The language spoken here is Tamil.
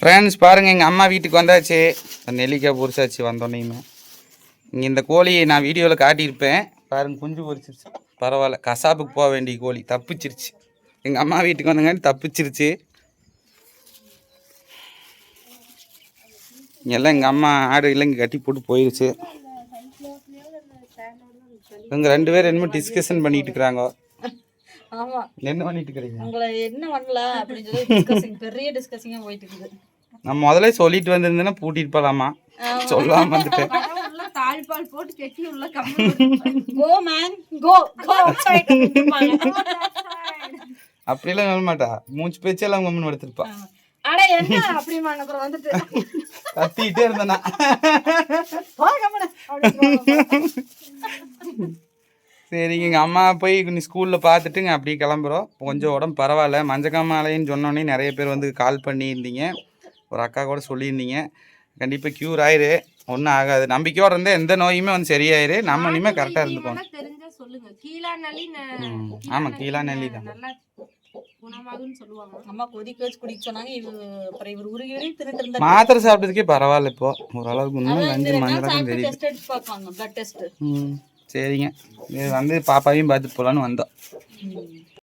ஃப்ரெண்ட்ஸ் பாருங்கள் எங்கள் அம்மா வீட்டுக்கு வந்தாச்சு. நெல்லிக்காய் பொரிச்சாச்சு வந்தோன்னேயுமே இங்கே இந்த கோழியை நான் வீடியோவில் காட்டியிருப்பேன். பாருங்கள் குஞ்சு பொரிச்சிருச்சு. பரவாயில்ல. கசாப்புக்கு போக வேண்டிய கோழி. தப்பிச்சிருச்சு. எங்கள் அம்மா வீட்டுக்கு வந்தங்காட்டி தப்பிச்சிருச்சு. எல்லாம் எங்கள் அம்மா ஆடு இல்லைங்க கட்டி போட்டு போயிடுச்சு இவங்க ரெண்டு பேரும் என்னமோ டிஸ்கஷன் பண்ணிகிட்டு இருக்கிறாங்க. ஆமா. என்ன பண்ணிட்டு இருக்கிறீங்க உங்களை என்ன பண்ணல அப்படின்னு சொல்லி டிஸ்கசிங் பெரிய டிஸ்கசிங்கா போயிட்டு இருக்குது. நான் முதல்ல சொல்லிட்டு வந்திருந்தேன்னா பூட்டிட்டு போகலாமா சொல்லாம வந்துட்டேன் உள்ள தாழ்பால் போட்டு கெட்டி உள்ள கம்மி கோ மேன் கோ கோ அப்படிலாம் சொல்ல மாட்டா. மூச்சு பேச்செல்லாம் கம்முன்னு எடுத்திருப்பா அட என்ன அப்படிமா அப்புறம் வந்துட்டு. கத்திக்கிட்டே இருந்தேனா? கம்முனு சரிங்க எங்கள் அம்மா போய் நீ ஸ்கூலில் பார்த்துட்டுங்க அப்படியே கிளம்புறோம். கொஞ்சம் உடம்பு பரவாயில்ல. மஞ்சக்காமாலைன்னு சொன்னோன்னே நிறைய பேர் வந்து கால் பண்ணியிருந்தீங்க. ஒரு அக்கா கூட சொல்லியிருந்தீங்க. கண்டிப்பாக க்யூர் ஆயிரு. ஒன்றும் ஆகாது. நம்பிக்கையோடு இருந்தால் எந்த நோயுமே வந்து சரியாயிரு. நம்ம இனிமேல் கரெக்டாக இருந்துக்கணும் தெரிஞ்சா சொல்லுங்க. கீழா நலி ம் ஆமாம் கீழா நெல்லி தான் மாத்திரை சாப்பிட்டதுக்கே பரவாயில்ல இப்போ. ஓரளவுக்கு இன்னும் கஞ்சி சாப்பிட்டு தெரியுது சரிங்க. இது வந்து பாப்பாவையும் பார்த்துட்டு போகலான்னு வந்தோம்.